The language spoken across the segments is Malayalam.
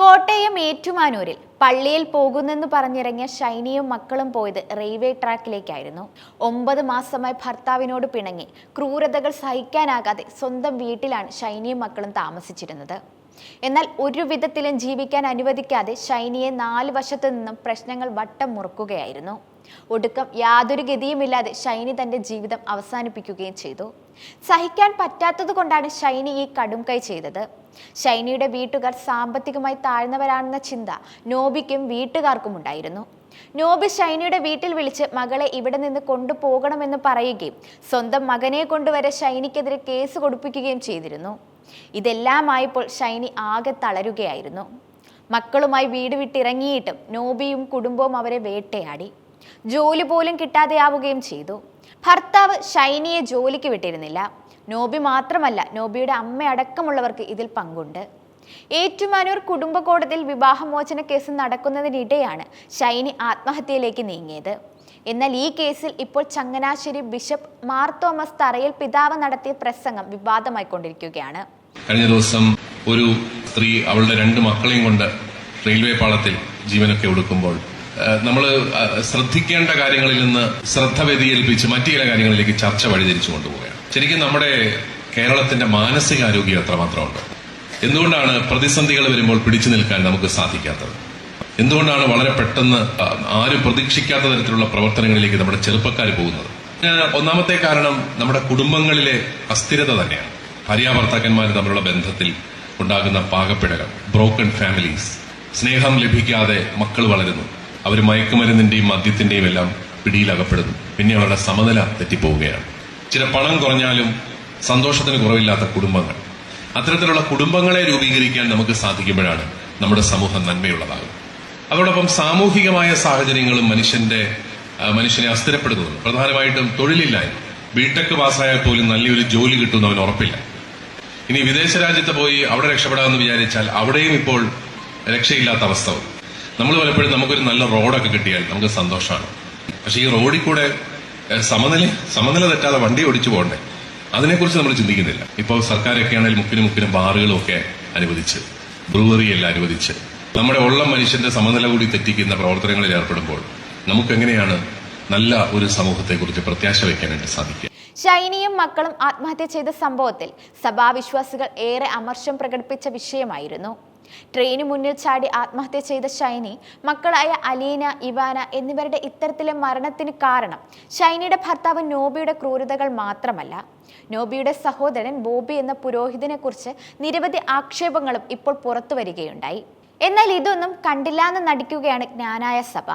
കോട്ടയം ഏറ്റുമാനൂരിൽ പള്ളിയിൽ പോകുന്നെന്ന് പറഞ്ഞിറങ്ങിയ ഷൈനിയും മക്കളും പോയത് റെയിൽവേ ട്രാക്കിലേക്കായിരുന്നു. ഒമ്പത് മാസമായി ഭർത്താവിനോട് പിണങ്ങി. ക്രൂരതകൾ സഹിക്കാനാകാതെ സ്വന്തം വീട്ടിലാണ് ഷൈനിയും മക്കളും താമസിച്ചിരുന്നത്. എന്നാൽ ഒരു വിധത്തിലും ജീവിക്കാൻ അനുവദിക്കാതെ ഷൈനിയെ നാല് വശത്തു നിന്നും പ്രശ്നങ്ങൾ വട്ടം മുറുക്കുകയായിരുന്നു. ഒടുക്കം യാതൊരു ഗതിയുമില്ലാതെ ഷൈനി തന്റെ ജീവിതം അവസാനിപ്പിക്കുകയും ചെയ്തു. സഹിക്കാൻ പറ്റാത്തത് കൊണ്ടാണ് ഷൈനി ഈ കടും കൈ ചെയ്തത്. ഷൈനിയുടെ വീട്ടുകാർ സാമ്പത്തികമായി താഴ്ന്നവരാണെന്ന ചിന്ത നോബിക്കും വീട്ടുകാർക്കും ഉണ്ടായിരുന്നു. നോബി ഷൈനിയുടെ വീട്ടിൽ വിളിച്ച് മകളെ ഇവിടെ നിന്ന് കൊണ്ടുപോകണമെന്ന് പറയുകയും സ്വന്തം മകനെ കൊണ്ടുവരെ ഷൈനിക്കെതിരെ കേസ് കൊടുപ്പിക്കുകയും ചെയ്തിരുന്നു. ഇതെല്ലാമായപ്പോൾ ഷൈനി ആകെ തളരുകയായിരുന്നു. മക്കളുമായി വീട് വിട്ടിറങ്ങിയിട്ടും നോബിയും കുടുംബവും അവരെ വേട്ടയാടി. ജോലി പോലും കിട്ടാതെയാവുകയും ചെയ്തു. ഭർത്താവ് ഷൈനിയെ ജോലിക്ക് വിട്ടിരുന്നില്ല. നോബി മാത്രമല്ല നോബിയുടെ അമ്മയടക്കമുള്ളവർക്ക് ഇതിൽ പങ്കുണ്ട്. ഏറ്റുമാനൂർ കുടുംബ കോടതിയിൽ വിവാഹമോചന കേസ് നടക്കുന്നതിനിടെയാണ് ഷൈനി ആത്മഹത്യയിലേക്ക് നീങ്ങിയത്. എന്നാൽ ഈ കേസിൽ ഇപ്പോൾ ചങ്ങനാശ്ശേരി ബിഷപ്പ് മാർ തോമസ് തറയിൽ പിതാവ് നടത്തിയ പ്രസംഗം വിവാദമായി കൊണ്ടിരിക്കുകയാണ്. കഴിഞ്ഞ ദിവസം ഒരു സ്ത്രീ അവളുടെ രണ്ട് മക്കളെയും കൊണ്ട് റെയിൽവേ പാളത്തിൽ ജീവനൊക്കെ ഒടുക്കുമ്പോൾ നമ്മൾ ശ്രദ്ധിക്കേണ്ട കാര്യങ്ങളിൽ നിന്ന് ശ്രദ്ധ വ്യതിയേൽപ്പിച്ച് മറ്റു ചില കാര്യങ്ങളിലേക്ക് ചർച്ച വഴിതിരിച്ചു കൊണ്ടുപോവുകയാണ് ശരിക്കും നമ്മുടെ കേരളത്തിന്റെ മാനസികാരോഗ്യം എത്രമാത്രമുണ്ട് എന്തുകൊണ്ടാണ് പ്രതിസന്ധികൾ വരുമ്പോൾ പിടിച്ചു നിൽക്കാൻ നമുക്ക് സാധിക്കാത്തത്? എന്തുകൊണ്ടാണ് വളരെ പെട്ടെന്ന് ആരും പ്രതീക്ഷിക്കാത്ത തരത്തിലുള്ള പ്രവർത്തനങ്ങളിലേക്ക് നമ്മുടെ ചെറുപ്പക്കാർ പോകുന്നത്? ഒന്നാമത്തെ കാരണം നമ്മുടെ കുടുംബങ്ങളിലെ അസ്ഥിരത തന്നെയാണ്. ഭാര്യാഭർത്താക്കന്മാർ തമ്മിലുള്ള ബന്ധത്തിൽ ഉണ്ടാകുന്ന പാകപ്പിഴകൾ ബ്രോക്കൺ ഫാമിലീസ് സ്നേഹം ലഭിക്കാതെ മക്കൾ വളരുന്നു. അവർ മയക്കുമരുന്നിന്റെയും മദ്യത്തിന്റെയും എല്ലാം പിടിയിലകപ്പെടുന്നു. പിന്നെ അവരുടെ സമനില തെറ്റിപ്പോവുകയാണ്. ചില പണം കുറഞ്ഞാലും സന്തോഷത്തിന് കുറവില്ലാത്ത കുടുംബങ്ങൾ. അത്തരത്തിലുള്ള കുടുംബങ്ങളെ രൂപീകരിക്കാൻ നമുക്ക് സാധിക്കുമ്പോഴാണ് നമ്മുടെ സമൂഹം നന്മയുള്ളതാകും അതോടൊപ്പം സാമൂഹികമായ സാഹചര്യങ്ങളും മനുഷ്യന്റെ മനുഷ്യനെ അസ്ഥിരപ്പെടുത്തുന്നു പ്രധാനമായിട്ടും തൊഴിലില്ലായ്മ. ബിടെക് പാസ്സായാൽ പോലും നല്ലൊരു ജോലി കിട്ടുന്നവൻ ഉറപ്പില്ല. ഇനി വിദേശ രാജ്യത്ത് പോയി അവിടെ രക്ഷപ്പെടാമെന്ന് വിചാരിച്ചാൽ അവിടെയും ഇപ്പോൾ രക്ഷയില്ലാത്ത അവസ്ഥ നമ്മൾ പലപ്പോഴും നമുക്കൊരു നല്ല റോഡൊക്കെ കിട്ടിയാൽ നമുക്ക് സന്തോഷമാണ്. പക്ഷെ ഈ റോഡിൽ കൂടെ സമനില സമനില തെറ്റാതെ വണ്ടി ഓടിച്ചു പോകണ്ടേ? അതിനെക്കുറിച്ച് നമ്മൾ ചിന്തിക്കുന്നില്ല. ഇപ്പോൾ സർക്കാരൊക്കെ ആണെങ്കിൽ മുക്കിനും മുക്കിനും ബാറുകളും ഒക്കെ അനുവദിച്ച് ബ്രൂവറി എല്ലാം അനുവദിച്ച്. നമ്മുടെ ഉള്ള മനുഷ്യന്റെ സമനില കൂടി തെറ്റിക്കുന്ന പ്രവർത്തനങ്ങളിൽ ഏർപ്പെടുമ്പോൾ നമുക്ക് എങ്ങനെയാണ് നല്ല ഒരു സമൂഹത്തെക്കുറിച്ച് പ്രത്യാശ വയ്ക്കാനായിട്ട് സാധിക്കുക? ഷൈനിയും മക്കളും ആത്മഹത്യ ചെയ്ത സംഭവത്തിൽ സഭാവിശ്വാസികൾ ഏറെ അമർഷം പ്രകടിപ്പിച്ച വിഷയമായിരുന്നു. ട്രെയിന് മുന്നിൽ ചാടി ആത്മഹത്യ ചെയ്ത ഷൈനി മക്കളായ അലീന ഇവാന എന്നിവരുടെ ഇത്തരത്തിലെ മരണത്തിന് കാരണം ഷൈനിയുടെ ഭർത്താവ് നോബിയുടെ ക്രൂരതകൾ മാത്രമല്ല. നോബിയുടെ സഹോദരൻ ബോബി എന്ന പുരോഹിതനെ കുറിച്ച് നിരവധി ആക്ഷേപങ്ങളും ഇപ്പോൾ പുറത്തു വരികയുണ്ടായി. എന്നാൽ ഇതൊന്നും കണ്ടില്ലാന്ന് നടിക്കുകയാണ് ജ്ഞാനായ സഭ.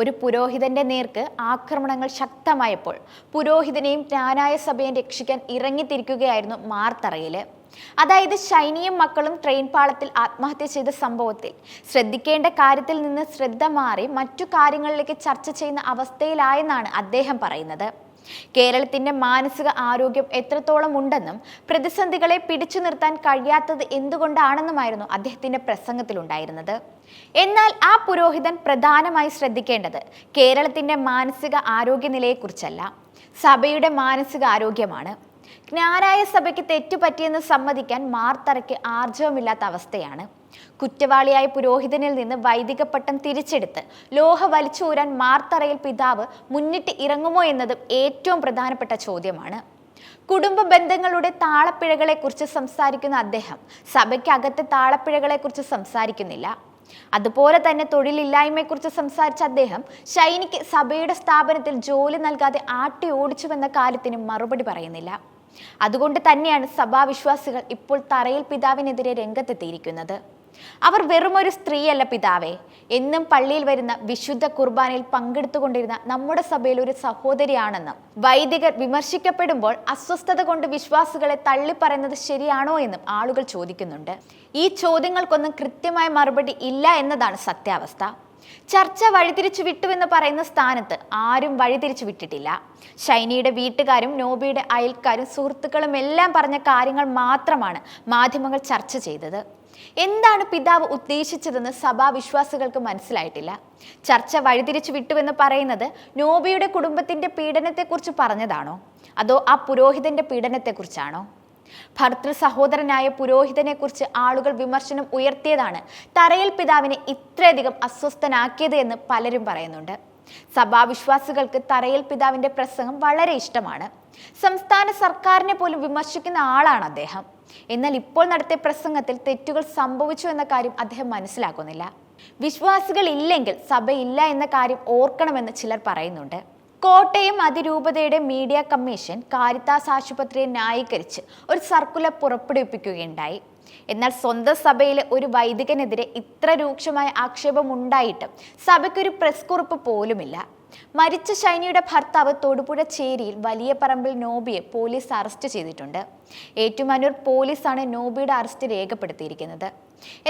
ഒരു പുരോഹിതന്റെ നേർക്ക് ആക്രമണങ്ങൾ ശക്തമായപ്പോൾ പുരോഹിതനെയും ജ്ഞാനായ സഭയും രക്ഷിക്കാൻ ഇറങ്ങിത്തിരിക്കുകയായിരുന്നു മാർത്തറയിൽ. അതായത് ഷൈനിയും മക്കളും ട്രെയിൻ പാളത്തിൽ ആത്മഹത്യ ചെയ്ത സംഭവത്തിൽ. ശ്രദ്ധിക്കേണ്ട കാര്യത്തിൽ നിന്ന് ശ്രദ്ധ മാറി മറ്റു കാര്യങ്ങളിലേക്ക് ചർച്ച ചെയ്യുന്ന അവസ്ഥയിലായെന്നാണ് അദ്ദേഹം പറയുന്നത്. കേരളത്തിന്റെ മാനസിക ആരോഗ്യം എത്രത്തോളം ഉണ്ടെന്നും പ്രതിസന്ധികളെ പിടിച്ചു നിർത്താൻ കഴിയാത്തത് എന്തുകൊണ്ടാണെന്നുമായിരുന്നു അദ്ദേഹത്തിന്റെ പ്രസംഗത്തിലുണ്ടായിരുന്നത്. എന്നാൽ ആ പുരോഹിതൻ പ്രധാനമായി ശ്രദ്ധിക്കേണ്ടത് കേരളത്തിന്റെ മാനസിക ആരോഗ്യനിലയെക്കുറിച്ചല്ല. സഭയുടെ മാനസിക ആരോഗ്യമാണ് ജ്ഞാനായ സഭയ്ക്ക് തെറ്റുപറ്റിയെന്ന് സമ്മതിക്കാൻ മാർത്തറയ്ക്ക് ആർജവമില്ലാത്ത അവസ്ഥയാണ്. കുറ്റവാളിയായ പുരോഹിതനിൽ നിന്ന് വൈദിക പട്ടം തിരിച്ചെടുത്ത് ലോഹ വലിച്ചൂരാൻ മാർത്തറയിൽ പിതാവ് മുന്നിട്ട് ഇറങ്ങുമോ എന്നതും ഏറ്റവും പ്രധാനപ്പെട്ട ചോദ്യമാണ്. കുടുംബ ബന്ധങ്ങളുടെ താളപ്പിഴകളെക്കുറിച്ച് സംസാരിക്കുന്ന അദ്ദേഹം സഭയ്ക്കകത്തെ താളപ്പിഴകളെക്കുറിച്ച് സംസാരിക്കുന്നില്ല. അതുപോലെ തന്നെ തൊഴിലില്ലായ്മയെക്കുറിച്ച് സംസാരിച്ച അദ്ദേഹം ഷൈനിക്ക് സഭയുടെ സ്ഥാപനത്തിൽ ജോലി നൽകാതെ ആട്ടി ഓടിച്ചുവെന്ന കാര്യത്തിന് മറുപടി പറയുന്നില്ല. അതുകൊണ്ട് തന്നെയാണ് സഭാവിശ്വാസികൾ ഇപ്പോൾ തറയിൽ പിതാവിനെതിരെ രംഗത്തെത്തിയിരിക്കുന്നത്. അവർ വെറുമൊരു സ്ത്രീയല്ല പിതാവേ. എന്നും പള്ളിയിൽ വരുന്ന വിശുദ്ധ കുർബാനയിൽ പങ്കെടുത്തുകൊണ്ടിരുന്ന നമ്മുടെ സഭയിൽ ഒരു സഹോദരിയാണെന്നും വൈദികർ വിമർശിക്കപ്പെടുമ്പോൾ അസ്വസ്ഥത കൊണ്ട് വിശ്വാസികളെ തള്ളിപ്പറയുന്നത് ശരിയാണോ എന്നും ആളുകൾ ചോദിക്കുന്നുണ്ട്. ഈ ചോദ്യങ്ങൾക്കൊന്നും കൃത്യമായ മറുപടി ഇല്ല എന്നതാണ് സത്യാവസ്ഥ. ചർച്ച വഴിതിരിച്ചു വിട്ടുവെന്ന് പറയുന്ന സ്ഥാനത്ത് ആരും വഴിതിരിച്ചു വിട്ടിട്ടില്ല. ഷൈനിയുടെ വീട്ടുകാരും നോബിയുടെ അയൽക്കാരും സുഹൃത്തുക്കളും എല്ലാം പറഞ്ഞ കാര്യങ്ങൾ മാത്രമാണ് മാധ്യമങ്ങൾ ചർച്ച ചെയ്തത്. എന്താണ് പിതാവ് ഉദ്ദേശിച്ചതെന്ന് സഭാവിശ്വാസികൾക്ക് മനസ്സിലായിട്ടില്ല. ചർച്ച വഴിതിരിച്ചു വിട്ടുവെന്ന് പറയുന്നത് നോബിയുടെ കുടുംബത്തിന്റെ പീഡനത്തെക്കുറിച്ച് പറഞ്ഞതാണോ? അതോ ആ പുരോഹിതന്റെ പീഡനത്തെക്കുറിച്ചാണോ? ഭർത്തൃ സഹോദരനായ പുരോഹിതനെ കുറിച്ച് ആളുകൾ വിമർശനം ഉയർത്തിയതാണ് തറയിൽ പിതാവിനെ ഇത്രയധികം അസ്വസ്ഥനാക്കിയത് എന്ന് പലരും പറയുന്നുണ്ട്. സഭാവിശ്വാസികൾക്ക് തറയിൽ പിതാവിന്റെ പ്രസംഗം വളരെ ഇഷ്ടമാണ്. സംസ്ഥാന സർക്കാരിനെ പോലും വിമർശിക്കുന്ന ആളാണ് അദ്ദേഹം. എന്നാൽ ഇപ്പോൾ നടത്തിയ പ്രസംഗത്തിൽ തെറ്റുകൾ സംഭവിച്ചു എന്ന കാര്യം അദ്ദേഹം മനസ്സിലാക്കുന്നില്ല. വിശ്വാസികൾ ഇല്ലെങ്കിൽ സഭയില്ല എന്ന കാര്യം ഓർക്കണമെന്ന് ചിലർ പറയുന്നുണ്ട്. കോട്ടയം അതിരൂപതയുടെ മീഡിയ കമ്മീഷൻ കാരിത്താസ് ആശുപത്രിയെ ന്യായീകരിച്ച് ഒരു സർക്കുലർ പുറപ്പെടുവിപ്പിക്കുകയുണ്ടായി. എന്നാൽ സ്വന്തം സഭയിലെ ഒരു വൈദികനെതിരെ ഇത്ര രൂക്ഷമായ ആക്ഷേപം ഉണ്ടായിട്ടും സഭയ്ക്കൊരു പ്രസ് കുറിപ്പ് പോലുമില്ല. മരിച്ച ഷൈനിയുടെ ഭർത്താവ് തൊടുപുഴ ചേരിയിൽ വലിയ പറമ്പിൽ നോബിയെ പോലീസ് അറസ്റ്റ് ചെയ്തിട്ടുണ്ട്. ഏറ്റുമാനൂർ പോലീസാണ് നോബിയുടെ അറസ്റ്റ് രേഖപ്പെടുത്തിയിരിക്കുന്നത്.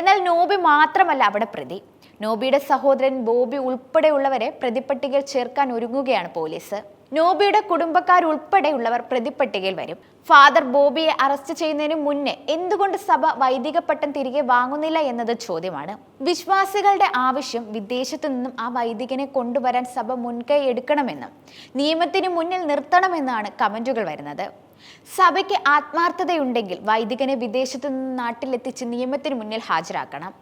എന്നാൽ നോബി മാത്രമല്ല അവിടെ പ്രതി. നോബിയുടെ സഹോദരൻ ബോബി ഉൾപ്പെടെയുള്ളവരെ പ്രതിപ്പട്ടികയിൽ ചേർക്കാൻ ഒരുങ്ങുകയാണ് പോലീസ്. നോബിയുടെ കുടുംബക്കാരുൾപ്പെടെയുള്ളവർ പ്രതിപ്പട്ടികയിൽ വരും. ഫാദർ ബോബിയെ അറസ്റ്റ് ചെയ്യുന്നതിന് മുന്നേ എന്തുകൊണ്ട് സഭ വൈദിക പട്ടം തിരികെ വാങ്ങുന്നില്ല എന്നത് ചോദ്യമാണ്. വിശ്വാസികളുടെ ആവശ്യം വിദേശത്തു നിന്നും ആ വൈദികനെ കൊണ്ടുവരാൻ സഭ മുൻകൈ എടുക്കണമെന്നും നിയമത്തിന് മുന്നിൽ നിർത്തണമെന്നാണ് കമന്റുകൾ വരുന്നത്. സഭയ്ക്ക് ആത്മാർത്ഥതയുണ്ടെങ്കിൽ വൈദികനെ വിദേശത്തു നിന്ന് നാട്ടിലെത്തിച്ച് നിയമത്തിന് മുന്നിൽ ഹാജരാക്കണം.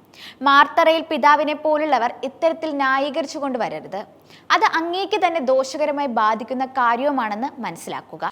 മാർത്തറയിൽ പിതാവിനെ പോലുള്ളവർ ഇത്തരത്തിൽ ന്യായീകരിച്ചു കൊണ്ടുവരരുത്. അത് അങ്ങേക്ക് തന്നെ ദോഷകരമായി ബാധിക്കുന്ന കാര്യവുമാണെന്ന് മനസ്സിലാക്കുക.